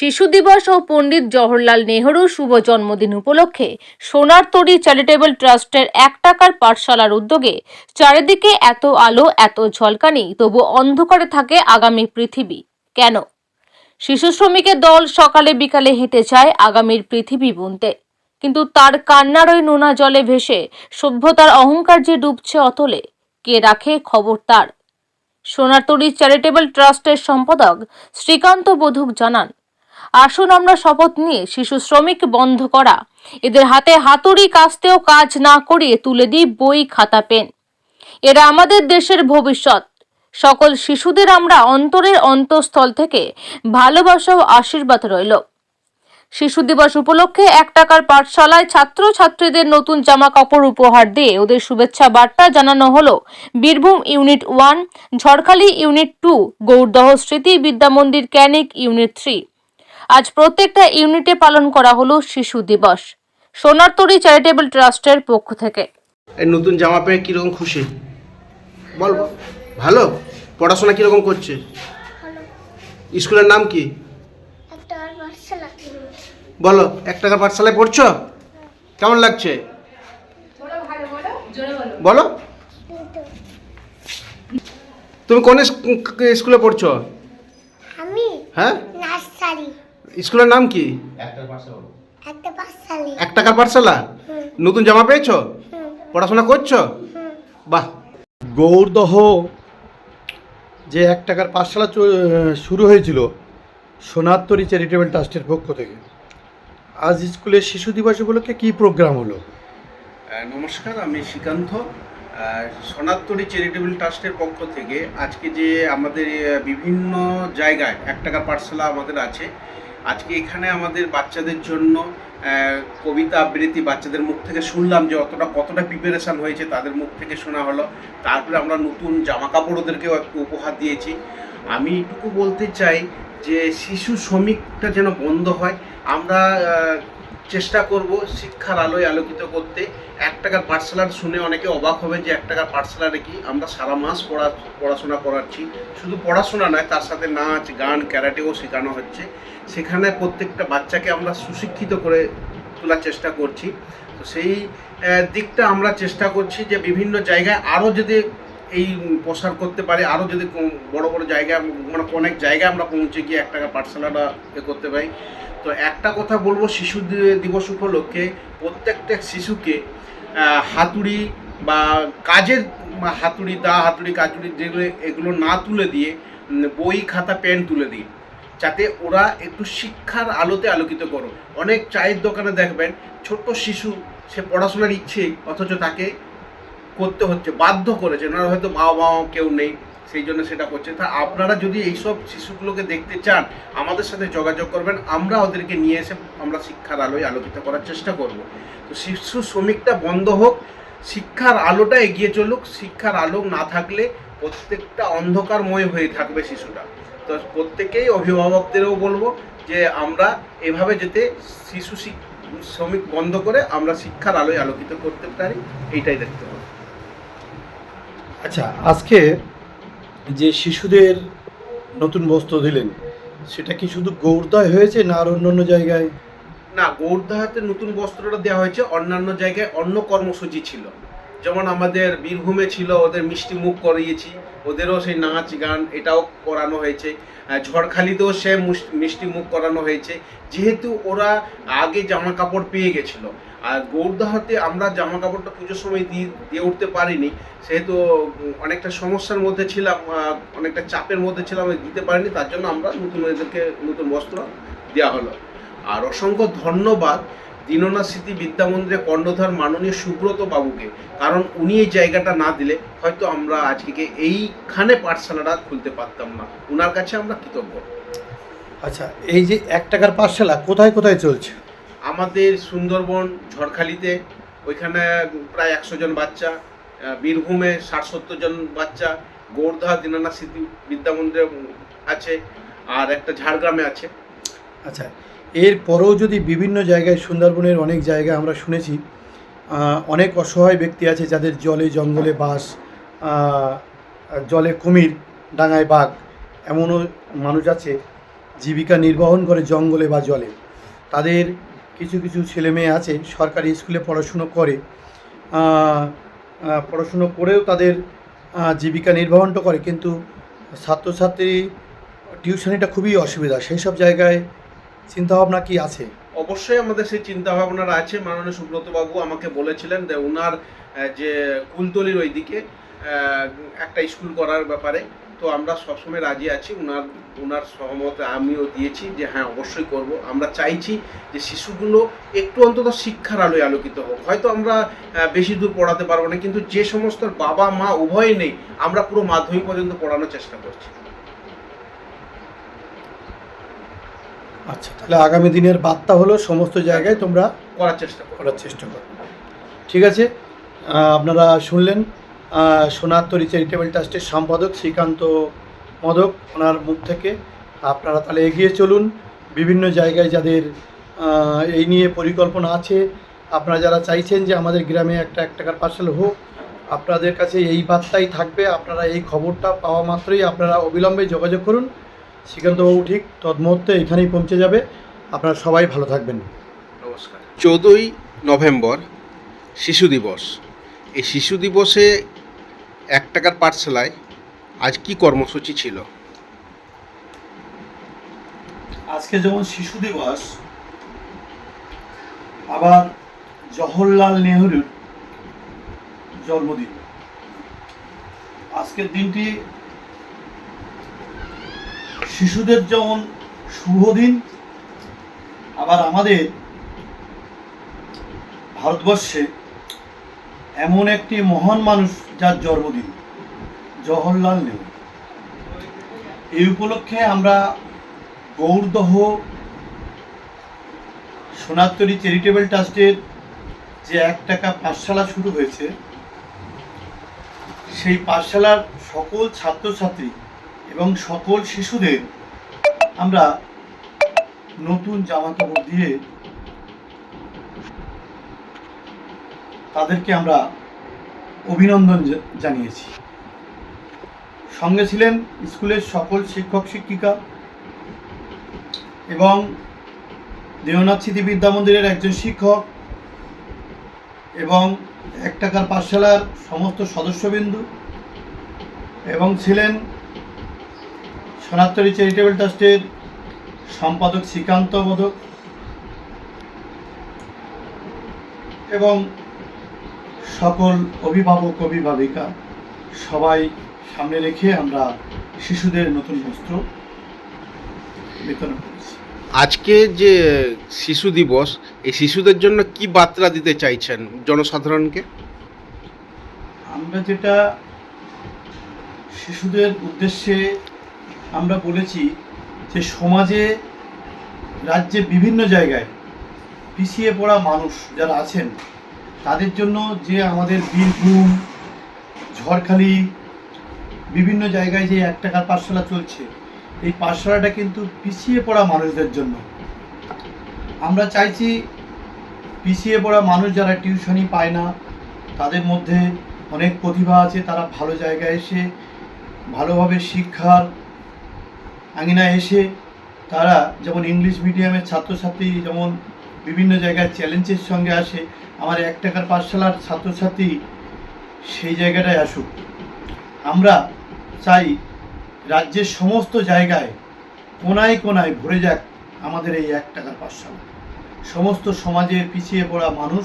শিশু দিবস ও পণ্ডিত জওহরলাল নেহরু শুভ জন্মদিন উপলক্ষে সোনার তরী চ্যারিটেবল ট্রাস্টের এক টাকার পাঠশালার উদ্যোগে চারিদিকে এত আলো, এত ঝলকানি তবু অন্ধকারে থাকে আগামী পৃথিবী। কেন? শিশু শ্রমিকের দল সকালে বিকালে হেঁটে যায় আগামীর পৃথিবী বুনতে। কিন্তু তার কান্নার ওই নোনা জলে ভেসে সভ্যতার অহংকার যে ডুবছে অতলে, কে রাখে খবর তার? সোনারতরী চ্যারিটেবল ট্রাস্টের সম্পাদক শ্রীকান্ত বধুক জানান আসুন আমরা শপথ নিয়ে শিশু শ্রমিক বন্ধ করা। এদের হাতে হাতুড়ি কাস্তেও কাজ না করিয়ে তুলে দিই বই, খাতা, পেন। এরা আমাদের দেশের ভবিষ্যৎ। সকল শিশুদের আমরা অন্তরের অন্তঃস্থল থেকে ভালোবাসা ও আশীর্বাদ রইল। শিশু দিবস উপলক্ষে এক টাকার পাঠশালায় ছাত্র ছাত্রীদের নতুন জামা কাপড় উপহার দিয়ে ওদের শুভেচ্ছা বার্তা জানানো হলো Birbhum unit one, Jharkhali unit two Gourdaha Smriti Vidya Mandir ক্যানিক unit three. আজ প্রত্যেকটা ইউনিটে পালন করা হলো শিশু দিবস। সোনারতরী চ্যারিটেবল ট্রাস্টের পক্ষ থেকে। এই নতুন জামা পেয়ে কীরকম খুশি? বল। ভালো? পড়াশোনা কীরকম করছে? ভালো। স্কুলের নাম কি? একটা আর পাঠশালা বলো এক টাকার পাঠশালায় পড়ছো? কেমন লাগছে? বলো তুমি কোন স্কুলে পড়ছো? আমি হ্যাঁ? নার্সারি। স্কুলের নাম কি? এক টাকার পাঠশালা? নতুন জামা পেয়েছ? পড়াশোনা করছ? বাহ। গৌরদহ যে এক টাকার পাঠশালা চ- শুরু হয়েছিল সোনাত্তরী চ্যারিটেবল ট্রাস্টের পক্ষ থেকে। আজ স্কুলের শিশু দিবস উপলক্ষে কী প্রোগ্রাম হলো? নমস্কার আমি শ্রীকান্ত। আহ, সোনারতরী চ্যারিটেবল ট্রাস্টের পক্ষ থেকে আজকে যে আমাদের বিভিন্ন জায়গায় এক টাকার পাঠশালা আমাদের আছে আজকে এখানে আমাদের বাচ্চাদের জন্য কবিতা আবৃত্তি বাচ্চাদের মুখ থেকে শুনলাম যে অতটা, কতটা প্রিপারেশান হয়েছে তাদের মুখ থেকে শোনা হলো। তারপরে আমরা নতুন জামা কাপড় ওদেরকেও একটু উপহার দিয়েছি। আমি এটুকু বলতে চাই যে শিশু শ্রমিকটা যেন বন্ধ হয়। আমরা চেষ্টা করব শিক্ষার আলোয় আলোকিত করতে। এক টাকার পাঠশালা শুনে অনেকে অবাক হবে যে এক টাকার পাঠশালাটা কি আমরা সারা মাস পড়া, পড়াশোনা করাচ্ছি। শুধু পড়াশোনা নয় তার সাথে নাচ, গান, ক্যারাটেও শেখানো হচ্ছে। সেখানে প্রত্যেকটা বাচ্চাকে আমরা সুশিক্ষিত করে তোলার চেষ্টা করছি। তো সেই দিকটা আমরা চেষ্টা করছি যে বিভিন্ন জায়গায় আরও যদি এই প্রসার করতে পারি আরও যদি বড় বড় জায়গায় মানে অনেক জায়গায় আমরা পৌঁছে গিয়ে এক টাকা পাঠশালাটা এ করতে পারি। তো একটা কথা বলব, শিশু দিবস উপলক্ষে প্রত্যেকটা শিশুকে হাতুড়ি বা কাজের হাতুড়ি, দা হাতুড়ি কাজুড়ি যেগুলো, এগুলো না তুলে দিয়ে বই, খাতা, পেন তুলে দিই যাতে ওরা একটু শিক্ষার আলোতে আলোকিত করো। অনেক চায়ের দোকানে দেখবেন, ছোট্ট শিশু, সে পড়াশোনার ইচ্ছে অথচ তাকে করতে হচ্ছে, বাধ্য করেছে। ওনারা হয়তো মা বাবা কেউ নেই, সেই জন্য সেটা করছে। তা আপনারা যদি এইসব শিশুগুলোকে দেখতে চান, আমাদের সাথে যোগাযোগ করবেন। আমরা ওদেরকে নিয়ে এসে আমরা শিক্ষার আলোয় আলোকিত করার চেষ্টা করব। তো শিশু শ্রমিকটা বন্ধ হোক, শিক্ষার আলোটা এগিয়ে চলুক, শিক্ষার আলো না থাকলে প্রত্যেকটা অন্ধকারময় হয়ে থাকবে শিশুটা। তো প্রত্যেকেই অভিভাবকদেরও বলব যে আমরা এভাবে যেতে শিশু শ্রমিক বন্ধ করে আমরা শিক্ষার আলোয় আলোকিত করতে পারি, এইটাই দেখতে হবে আচ্ছা আজকে যে শিশুদের নতুন বস্ত্র দিলেন, সেটা কি শুধু গৌরদয় হয়েছে না আর অন্য জায়গায়? না গৌরদাহাতে নতুন বস্ত্রটা দেওয়া হয়েছে, অন্যান্য জায়গায় অন্য কর্মসূচি ছিল। যেমন আমাদের বীরভূমে ছিল, ওদের মিষ্টি মুখ করিয়েছি, ওদেরও সেই নাচ, গান এটাও করানো হয়েছে। ঝড়খালিতেও সে মিষ্টি মুখ করানো হয়েছে। যেহেতু ওরা আগে জামা কাপড় পেয়ে গেছিল আর গৌরদাহাতে আমরা জামা কাপড়টা পুজোর সময় দিয়ে দিয়ে উঠতে পারিনি। সেহেতু অনেকটা সমস্যার মধ্যে ছিলাম অনেকটা চাপের মধ্যে ছিলাম দিতে পারিনি। তার জন্য আমরা নতুন এদেরকে, নতুন বস্ত্র দেওয়া হলো। আর অসংখ্য ধন্যবাদ দীননাথ স্মৃতি বিদ্যা মন্দিরে কর্ণধার মাননীয় সুব্রত বাবুকে, কারণ উনি এই জায়গাটা না দিলে হয়তো আমরা আজকে এইখানে পাঠশালাটা খুলতে পারতাম না। ওনার কাছে আমরা কৃতজ্ঞ। আচ্ছা এই যে এক টাকার পাঠশালা কোথায় কোথায় চলছে? আমাদের সুন্দরবন, ঝড়খালিতে ওইখানে প্রায় একশো জন বাচ্চা বীরভূমে ষাট সত্তর জন বাচ্চা, গৌরধা, দীননাথ স্মৃতি বিদ্যা মন্দিরে আছে আর একটা ঝাড়গ্রামে আছে। আচ্ছা এরপরেও যদি বিভিন্ন জায়গায়, সুন্দরবনের অনেক জায়গায় আমরা শুনেছি অনেক অসহায় ব্যক্তি আছে যাদের জলে জঙ্গলে বাস জলে কুমির, ডাঙায় বাঘ এমনও মানুষ আছে, জীবিকা নির্বাহন করে জঙ্গলে বা জলে। তাদের কিছু কিছু ছেলে মেয়ে আছে, সরকারি স্কুলে পড়াশুনো করে। পড়াশুনো করেও তাদের জীবিকা নির্বাহনটা করে, কিন্তু ছাত্রছাত্রী টিউশনিটা খুবই অসুবিধা। সেই সব জায়গায় চিন্তাভাবনা কি আছে? অবশ্যই আমাদের সেই চিন্তা ভাবনার আছে। মাননীয় সুব্রত বাবু আমাকে বলেছিলেন যে ওনার যে কুলতলির ওইদিকে একটা স্কুল করার ব্যাপারে। তো আমরা সবসময় রাজি আছি ওনার ওনার সহমত আমিও দিয়েছি যে হ্যাঁ অবশ্যই করব। আমরা চাইছি যে শিশুগুলো একটু অন্তত শিক্ষার আলোয় আলোকিত হোক। হয়তো আমরা বেশি দূর পড়াতে পারব না কিন্তু যে সমস্ত বাবা মা উভয় নেই আমরা পুরো মাধ্যমিক পর্যন্ত পড়ানোর চেষ্টা করছি। আচ্ছা তাহলে আগামী দিনের বার্তা হলো সমস্ত জায়গায় তোমরা করার চেষ্টা করার চেষ্টা করো। ঠিক আছে আপনারা শুনলেন আহ, সোনারতরী চ্যারিটেবল ট্রাস্টের সম্পাদক শ্রীকান্ত মদক ওনার মুখ থেকে আপনারা তাহলে এগিয়ে চলুন। বিভিন্ন জায়গায় যাদের এই নিয়ে পরিকল্পনা আছে আপনারা যারা চাইছেন যে আমাদের গ্রামে একটা এক টাকার পার্সেল হোক আপনাদের কাছে এই বার্তাই থাকবে আপনারা এই খবরটা পাওয়া মাত্রই আপনারা অবিলম্বে যোগাযোগ করুন। শ্রীকান্তবাবু ঠিক তৎমুহূর্তে এখানেই পৌঁছে যাবে। আপনারা সবাই ভালো থাকবেন। নমস্কার। চৌদ্দই নভেম্বর শিশু দিবস। এই শিশু দিবসে এক টাকার পাঠশালায় আজ কি কর্মসূচি ছিল? আজকে যেমন শিশু দিবস, আবার জওহরলাল নেহরুর জন্মদিন। আজকের দিনটি শিশুদের যেমন শুভ দিন, আবার আমাদের ভারতবর্ষে এমন একটি মহান মানুষ যার জন্মদিন। জওহরলাল নেহরু। এই উপলক্ষে আমরা গৌরদহ সোনারতরী চ্যারিটেবল ট্রাস্টের যে এক টাকা পাঠশালা শুরু হয়েছে, সেই পাঠশালার সকল ছাত্রছাত্রী এবং সকল শিশুদের আমরা নতুন জামা কাপড় দিয়ে তাদেরকে আমরা অভিনন্দন জানিয়েছি। সঙ্গে ছিলেন স্কুলের সকল শিক্ষক, শিক্ষিকা এবং দেওনাথ স্মৃতি বিদ্যা মন্দিরের একজন শিক্ষক এবং এক টাকার পাঠশালার সমস্ত সদস্যবিন্দু এবং ছিলেন সনাতনী চ্যারিটেবল ট্রাস্টের সম্পাদক, শ্রীকান্ত বোধক এবং সকল অভিভাবক অভিভাবিকা সবাই সামনে রেখে আমরা শিশুদের নতুন বস্ত্র বিতরণ করেছি। আজকে যে শিশু দিবস এই শিশুদের জন্য কি বার্তা দিতে চাইছেন জনসাধারণকে? আমরা যেটা শিশুদের উদ্দেশ্যে আমরা বলেছি যে সমাজে রাজ্যে বিভিন্ন জায়গায় পিছিয়ে পড়া মানুষ যারা আছেন তাদের জন্য যে আমাদের বীরভূম, ঝড়খালি, বিভিন্ন জায়গায় যে এক টাকার পাঠশালা চলছে, এই পাঠশালাটা কিন্তু পিছিয়ে পড়া মানুষদের জন্য। আমরা চাইছি পিছিয়ে পড়া মানুষ যারা টিউশনি পায় না, তাদের মধ্যে অনেক প্রতিভা আছে, তারা ভালো জায়গায় এসে, ভালোভাবে শিক্ষার আঙিনায় এসে, তারা যেমন ইংলিশ মিডিয়ামের ছাত্রছাত্রী, যেমন বিভিন্ন জায়গায় চ্যালেঞ্জের সঙ্গে আসে আমার এক টাকার পাঠশালার ছাত্রছাত্রী সেই জায়গাটায় আসুক। আমরা চাই রাজ্যের সমস্ত জায়গায় কোনায় কোনায় ভরে যাক আমাদের এই এক টাকার পাঠশালা। সমস্ত সমাজের পিছিয়ে পড়া মানুষ,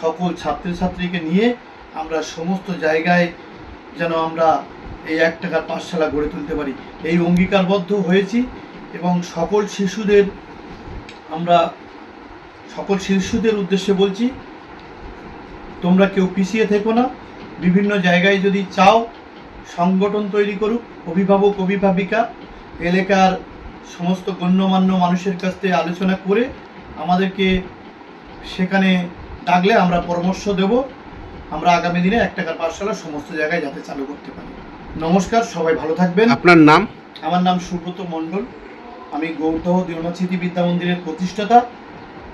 সকল ছাত্রছাত্রীকে নিয়ে আমরা সমস্ত জায়গায় যেন আমরা এই এক টাকার পাঠশালা গড়ে তুলতে পারি। এই অঙ্গীকারবদ্ধ হয়েছি এবং সকল শিশুদের আমরা, সকল শিশুদের উদ্দেশ্যে বলছি তোমরা কেউ পিছিয়ে থেকো না। বিভিন্ন জায়গায় যদি চাও সংগঠন তৈরি করুক অভিভাবক অভিভাবিকা এলাকার সমস্ত গণ্যমান্য মানুষের কাছ থেকে আলোচনা করে আমাদেরকে সেখানে ডাকলে আমরা পরামর্শ দেব। আমরা আগামী দিনে এক টাকার পাঠশালা সমস্ত জায়গায় যাতে চালু করতে পারি। নমস্কার সবাই ভালো থাকবেন। আপনার নাম? আমার নাম সুব্রত মণ্ডল। আমি গৌতম স্মৃতি বিদ্যা মন্দিরের প্রতিষ্ঠাতা।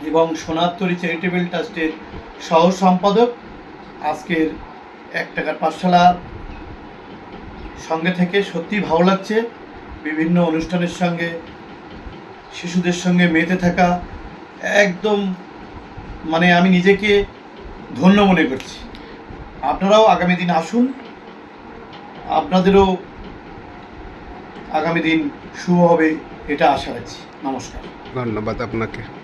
এবং সোনারতরী চ্যারিটেবল ট্রাস্টের সহ সম্পাদক আজকের এক টাকার পাঠশালা সঙ্গে থেকে সত্যি ভালো লাগছে। বিভিন্ন অনুষ্ঠানের সঙ্গে, শিশুদের সঙ্গে মেতে থাকা একদম মানে আমি নিজেকে ধন্য মনে করছি। আপনারাও আগামী দিন আসুন। আপনাদেরও আগামী দিন শুভ হবে এটা আশা রাখছি। নমস্কার। ধন্যবাদ আপনাকে।